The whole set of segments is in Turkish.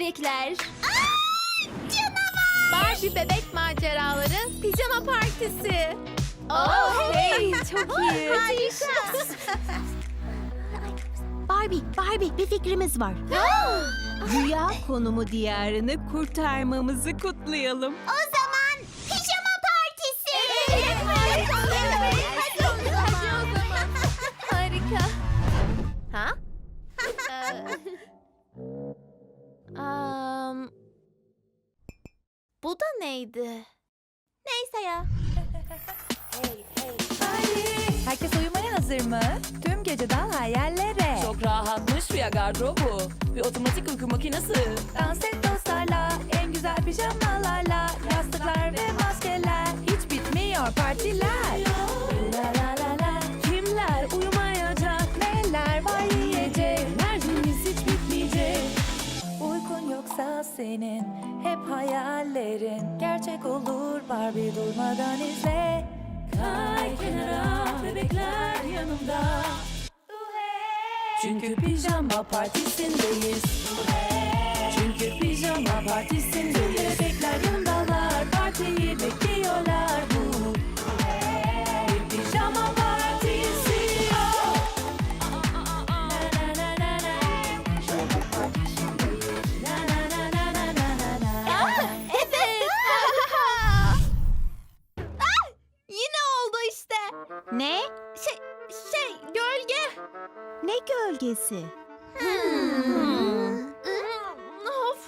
bebekler. Barbie bebek maceraları pijama partisi. Oh, hey, çok iyi. Barbie, Barbie bir fikrimiz var. Rüya konumu diyarını kurtarmamızı kutlayalım. Bu da neydi? Neyse ya. Herkes uyumaya hazır mı? Tüm gece dal hayallere. Çok rahatmış rüya gardırobu. Bir otomatik uyku makinesi. Dans et dostlarla, en güzel pijamalarla. Yastıklar ve maskeler, hiç bitmiyor partiler. La la la la. Kimler uyumayacak, neler var yiyecek. Enerjimiz hiç bitmeyecek. Uykun yoksa senin, hayallerin. Gerçek olur Barbie durmadan izle. Kay kenara, bebekler yanımda. Çünkü pijama partisindeyiz. Çünkü pijama partisindeyiz. Gölgesi? Hmm. Of.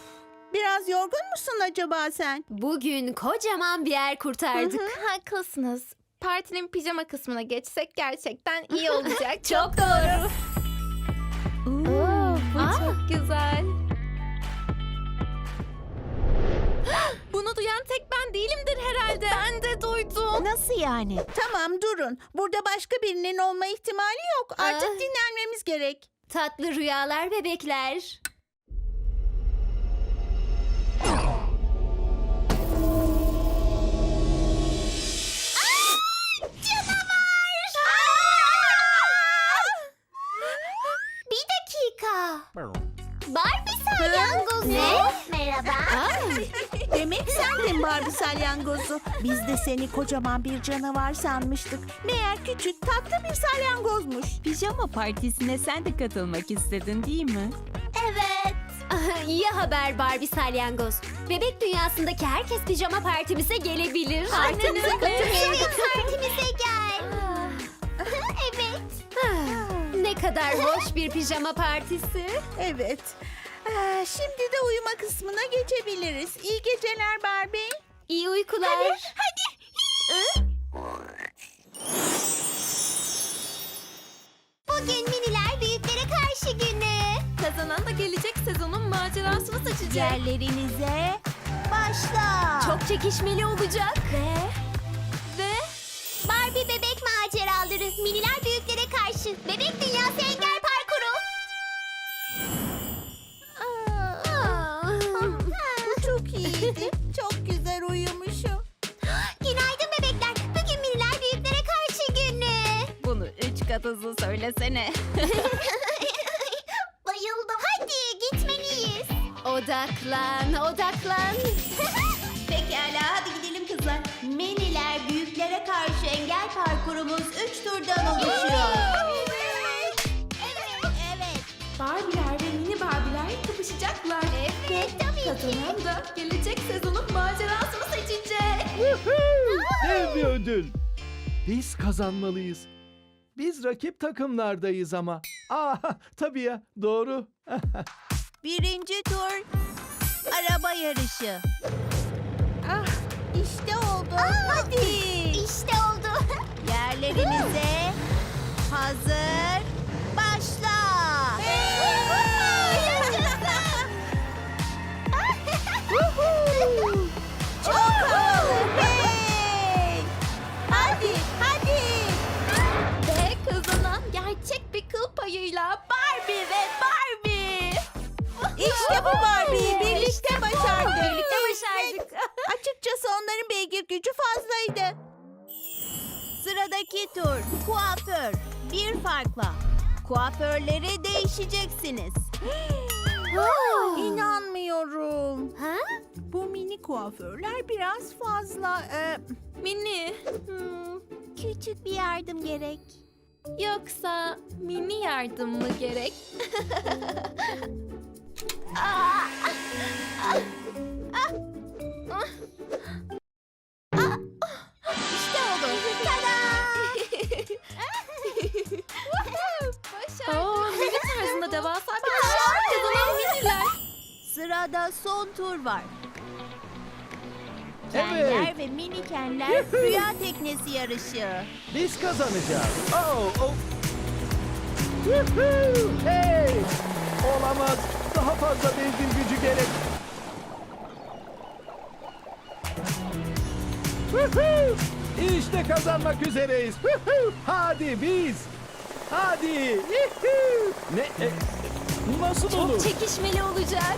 Biraz yorgun musun acaba sen? Bugün kocaman bir yer kurtardık. Haklısınız. Partinin pijama kısmına geçsek gerçekten iyi olacak. Çok doğru. Oo, bu çok güzel. Bunu duyan tek ben değilimdir herhalde. Ben de duydum. Nasıl yani? Tamam durun. Burada başka birinin olma ihtimali yok. Artık Ah. dinlenmemiz gerek. Tatlı rüyalar bebekler. Sendin Barbie salyangozu. Biz de seni kocaman bir canavar sanmıştık. Meğer küçük tatlı bir salyangozmuş. Pijama partisine sen de katılmak istedin değil mi? Evet. İyi haber Barbie Salyangoz. Bebek dünyasındaki herkes pijama partimize gelebilir. Evet partimize gel. evet. ne kadar hoş bir pijama partisi. Evet. Ee, şimdi de uyuma kısmına geçebiliriz. İyi geceler Barbie. İyi uykular. Bugün miniler büyüklere karşı günü. Kazanan da gelecek sezonun macerasını seçecek. Yerlerinize başla. Çok çekişmeli olacak. Ve Ve Barbie bebek maceraları. Miniler büyüklere karşı. Bebek dünyası engel kat hızlı söylesene. Bayıldım. Hadi gitmeliyiz. odaklan, odaklan. Pekala hadi gidelim kızlar. Meniler büyüklere karşı engel parkurumuz 3 turdan oluşuyor. Evet. Evet. Barbie'ler ve mini Barbie'ler kapışacaklar. Evet tabii ki. Kazanan da gelecek sezonun macerasını seçecek. Dev bir ödül. Biz kazanmalıyız. Biz rakip takımlardayız ama. Aa tabii ya doğru. Birinci tur araba yarışı. Ah işte oldu. Hadi. İşte oldu. Yerlerinize hazır Sıradaki tur kuaför. Bir farkla. Kuaförleri değişeceksiniz. İnanmıyorum. Anlamıyorum. Ha? Bu mini kuaförler biraz fazla... e, Mini. Hmm, Küçük bir yardım gerek. Yoksa mini yardım mı gerek? İşte Sırada son tur var. Evet. Kenler ve mini kenler rüya teknesi yarışı. Biz kazanacağız. Oh, oh. Yuhuu! Hey! Olamaz. Daha fazla benzin gücü gerek. Yuhuu! İşte kazanmak üzereyiz. Yuhuu! Hadi biz. Hadi. Yuhuu! Ne? e, nasıl olur? Çok çekişmeli olacak.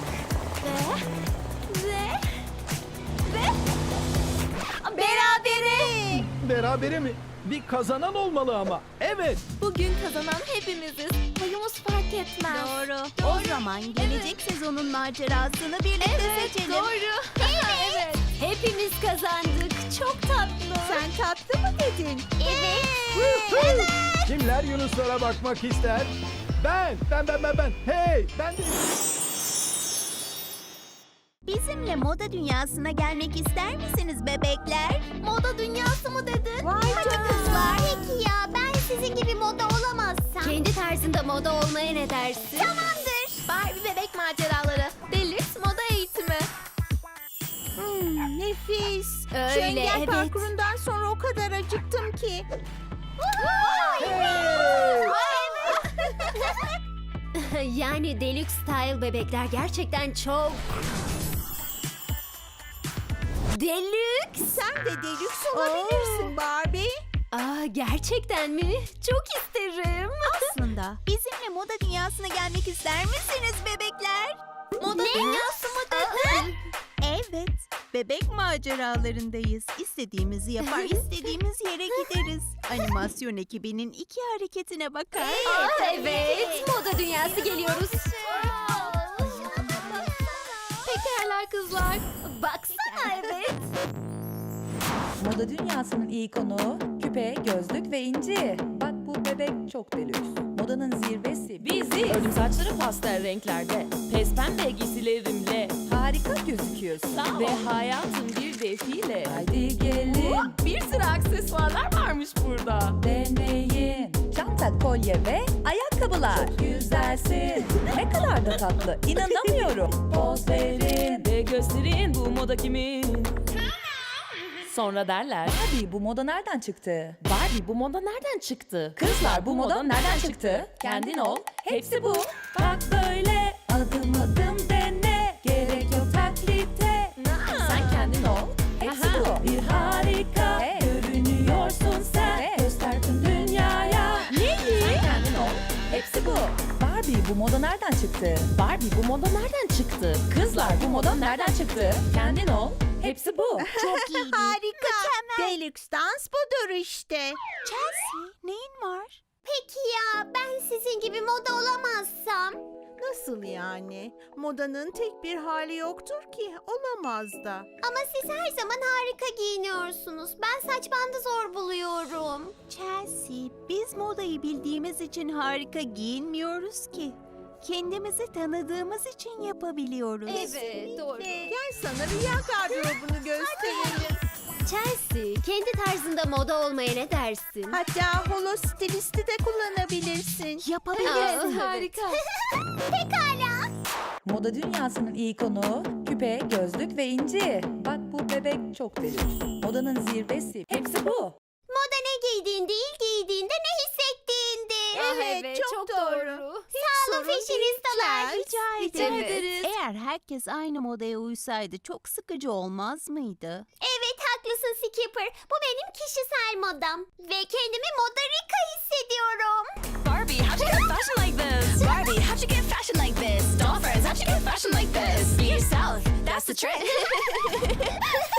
Ve... Ve... Ve... Berabere. Berabere mi? Bir kazanan olmalı ama. Evet. Bugün kazanan hepimiziz. Boyumuz fark etmez. Doğru. O zaman gelecek sezonun macerasını birlikte seçelim. Doğru. evet. Hepimiz kazandık. Çok tatlı. Sen tatlı mı dedin? Evet. Yuhuu! Kimler Yunuslara bakmak ister? Ben, ben, ben, ben, ben. Hey, ben de... Bizimle moda dünyasına gelmek ister misiniz bebekler? Moda dünyası mı dedin? Vay Hadi canına. kızlar. Peki ya ben sizin gibi moda olamazsam? Kendi tarzında moda olmaya ne dersin? Tamamdır. Barbie bebek maceraları. Deluxe moda eğitimi. Hmm, nefis. Öyle, engel evet. parkurundan sonra o kadar acıktım ki. yani deluxe style bebekler gerçekten çok... Deluxe? Sen de deluxe olabilirsin Barbie. Aa, gerçekten mi? Çok isterim. Aslında bizimle moda dünyasına gelmek ister misiniz bebekler? Moda dünyası mı dedin? Evet. Bebek maceralarındayız. İstediğimizi yapar, istediğimiz yere gideriz. Animasyon ekibinin iki hareketine bakar. Evet, evet. Moda dünyası geliyoruz. Pekala kızlar. Baksana evet. Moda dünyasının iyi konuğu küpe, gözlük ve inci. Bak bu bebek çok delüks. Modanın zirvesi. Bizi Ördüm saçları pastel renklerde. Pes pembe giysilerimle. Harika gözüküyorsun. Sağ Ve hayatım bir defile. Haydi gelin Bir sürü aksesuarlar varmış burada. deneyin. Çanta, kolye ve ayakkabılar. Çok güzelsin. Ne kadar da tatlı. İnanamıyorum. Poz gösterin bu moda kimin. Sonra derler. Barbie bu moda nereden çıktı? Barbie bu moda nereden çıktı? Kızlar bu moda nereden çıktı? Kendin ol. Hepsi bu. Bak böyle adım adım bu moda nereden çıktı? Barbie bu moda nereden çıktı? Kızlar bu moda nereden çıktı? Kendin ol. Hepsi bu. Çok iyiydi. Harika. Deluxe dans budur işte. Chelsea Nasıl yani? Modanın tek bir hali yoktur ki. Olamaz da. Ama siz her zaman harika giyiniyorsunuz. Ben saç bandı zor buluyorum. Chelsea, biz modayı bildiğimiz için harika giyinmiyoruz ki. Kendimizi tanıdığımız için yapabiliyoruz. Evet doğru. Gel sana rüya gardırobunu gösterelim. Chelsea, kendi tarzında moda olmaya ne dersin? Hatta holo stilisti de kullanabilirsin. Yapabiliriz. Harika. Moda dünyasının iyi konuğu küpe, gözlük ve inci. Bak bu bebek çok delüks. Modanın zirvesi. Hepsi bu. Moda ne giydiğin değil giydiğinde ne hissettiğindi. Evet, çok doğru. Sağ olun değil, Rica ederim. ederiz. Eğer herkes aynı modaya uysaydı çok sıkıcı olmaz mıydı? Evet haklısın Skipper. Bu benim kişisel modam. Ve kendimi modarika hissediyorum. Barbie, how'd you get fashion like this? Barbie, how'd you get fashion like this? Dolphins, how'd you get fashion like this? Be yourself, that's the trick.